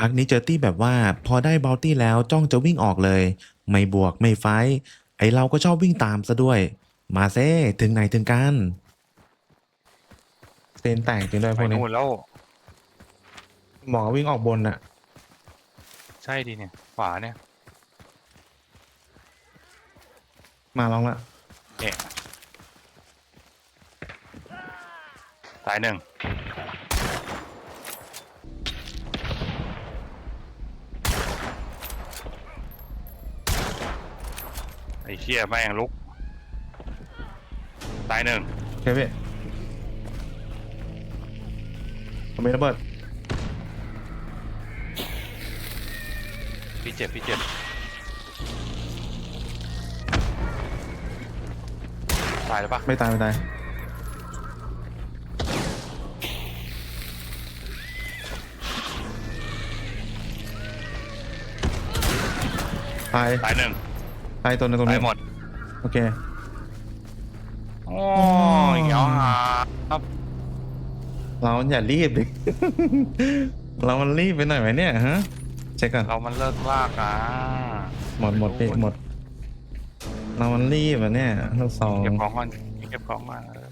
พักนี้เจอตี้แบบว่าพอได้บอลตี้แล้วจ้องจะวิ่งออกเลย ไม่บวกไม่ไฟท์ไอเราก็ชอบวิ่งตามซะด้วย มาเซ่ถึงไหนถึงกันเซนแตกจริงด้วยพไปวกนี้นู่นแล้ว หมอวิ่งออกบนอะใช่ดิเนี่ยขวาเนี่ยมาลองละเนี่ยตายหนึ่ง อ้เชี่ยแม่งลุก ตายหนึ่งโอเคพี่ผมมีระเบิดพี่เจ็บพี่เจ็บตายแล้วปะไม่ตายไม่ตายตายตายหนึ่ง ตายตัวหนึงตรงตานี้ยหมดโอเค โอ้ยเงี้ยวหาครับเราอย่ารีบดิ เรามันรีบไปหน่อยไหมเนี่ยฮะเช็คก่อนเรามันเลิกลากอะหมดหมดพี่หมด เรามันรีบอะเนี่ยลูกซองเก็บของก่อนเก็บของมาเอ